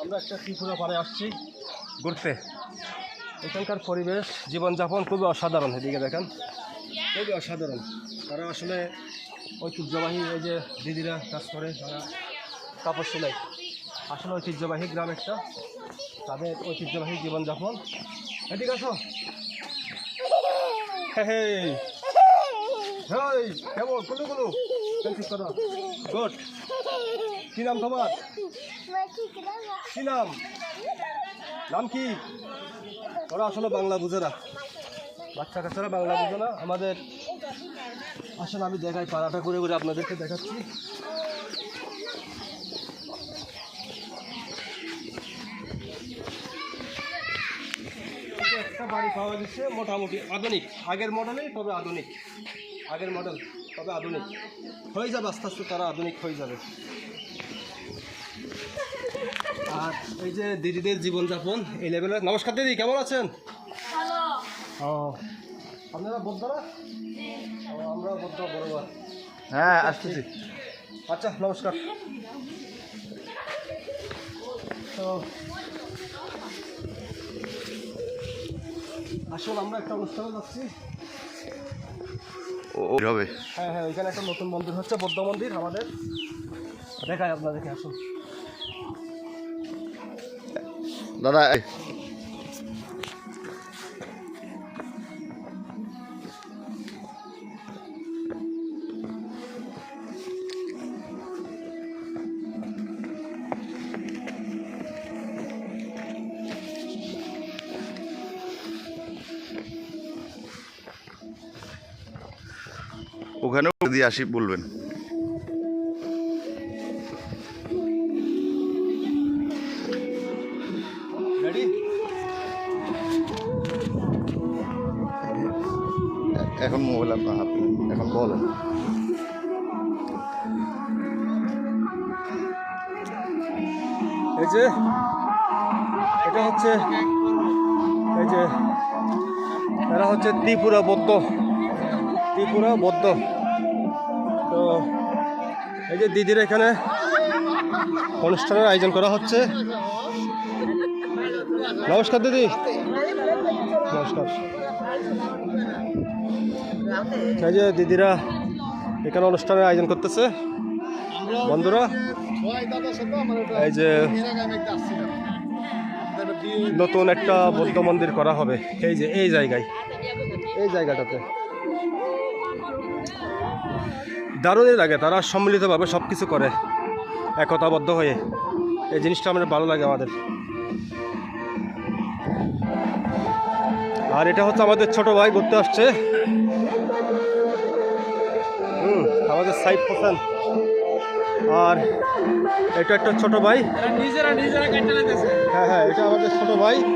আমরা একটা ত্রিপুরা পাড়ে আসছি। ঘুরতে। এখানকার পরিবেশ জীবনযাপন খুবই অসাধারণ এদিকে দেখেন। খুবই অসাধারণ। তারা আসলে ঐতিহ্যবাহী এই যে দিদিরা কাজ করে তারা কাপড় সেলাই। আসলে ঐতিহ্যবাহী গ্রাম একটা। তাদের ঐতিহ্যবাহী জীবনযাপন। এদিকে আসো। হ্যাঁ হে। হেই কেমন? কুলু কুলু। ঠিক করো গুড কি নাম তোমার? কি নাম? নাম কি? ওরা আসলে বাংলা বুঝে না। বাচ্চা কাচ্চারা বাংলা বুঝে না। আমাদের আসলে আমি দেখাই, পাড়াটা করে ঘুরে আপনাদেরকে দেখাচ্ছি। একটা বাড়ি পাওয়া যাচ্ছে মোটামুটি আধুনিক। আগের মডেলেই তবে আধুনিক। আগের মডেল তবে আধুনিক। হয়ে যাবে আস্তে আস্তে তারা আধুনিক হয়ে যাবে। আর এই যে দিদিদের জীবনযাপন এই লেভেলের নমস্কার দিদি কেমন আছেন? ও আপনারা বদ্ধরা? ও, আমরা বদ্ধ বড়বার হ্যাঁ আসতেছি। আচ্ছা নমস্কার। তো আসলে আমরা একটা অনুষ্ঠানে যাচ্ছি। হবে। হ্যাঁ হ্যাঁ এখানে একটা নতুন মন্দির হচ্ছে বৌদ্ধ মন্দির আমাদের। দেখায় আপনাদেরকে আসুন। দাদা ওখানেও যদি আসি বলবেন। এখন মোবাইল আপনার হাতে এখন বলেন। এই যে এটা হচ্ছে এই যে এরা হচ্ছে ত্রিপুরা বৌদ্ধ। ত্রিপুরা বৌদ্ধ তো এই যে দিদির এখানে অনুষ্ঠানের আয়োজন করা হচ্ছে। নমস্কার দিদি। নমস্কার। এই যে দিদিরা এখানে অনুষ্ঠানের আয়োজন করতেছে। বন্ধুরা, এই যে নতুন একটা বৌদ্ধ মন্দির করা হবে। এই যে, এই জায়গায়। এই জায়গাটাতে। দারুণই লাগে তারা সম্মিলিতভাবে সব কিছু করে একতাবদ্ধ হয়ে। এই জিনিসটা আমাদের ভালো লাগে আমাদের। আর এটা হচ্ছে আমাদের ছোট ভাই ঘুরতে আসছে। হুম আমাদের সাইড হোসেন। আর এটা একটা ছোট ভাই। হ্যাঁ হ্যাঁ এটা আমাদের ছোট ভাই।